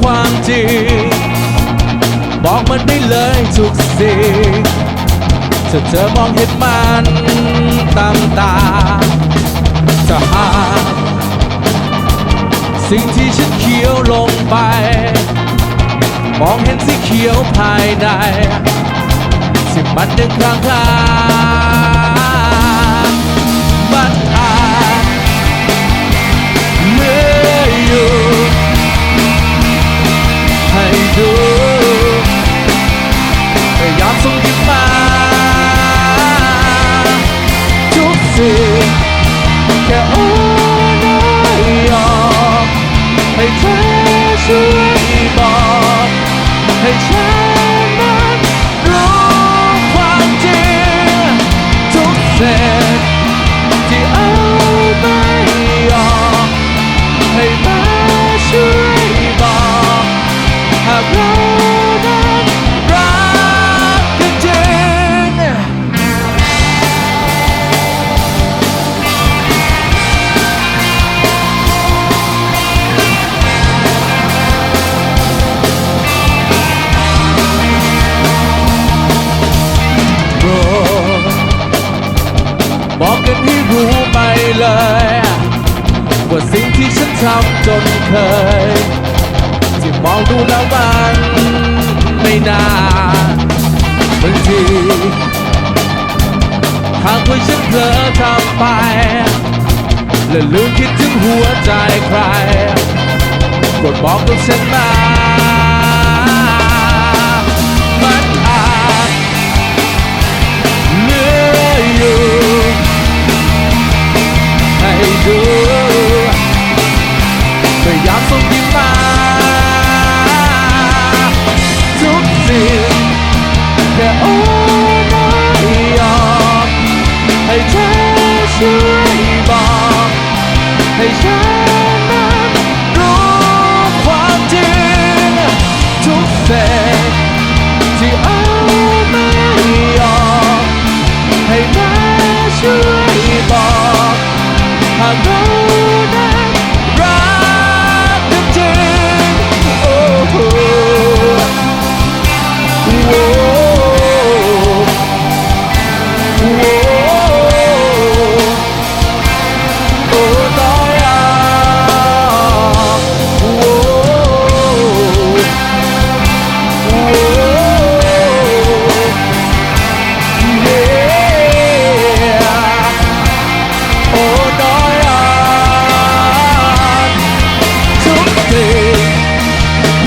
ความจริง บอกมันได้เลยทุกสิ่งถ้าเธอมองเห็นมันตามตาจะหากสิ่งที่ฉันเขียวลงไป มองเห็นสีเขียวภายในที่มันยังค้างคา ทุ ห้รู้ไปเลยว่าสิ่งที่ฉันทำจนเคย ที่มองดูแล้วมันไม่น่าบางทีหากว่าฉันเผลอทำไป และลืมคิดถึงหัวใจใครกดบอกกับฉันมา ช่วย โอ้น้อยอ่อนทุกสิ่งแ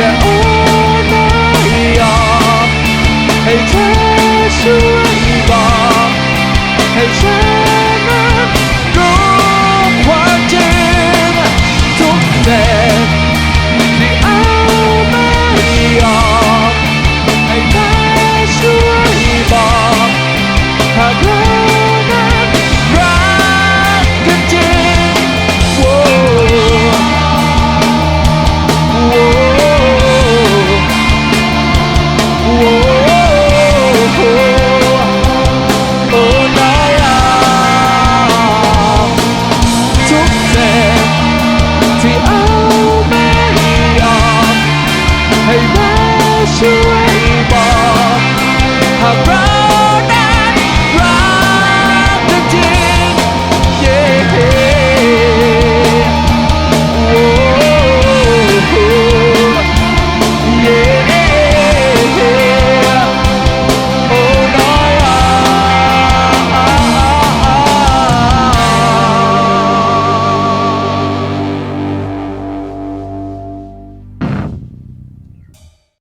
ค่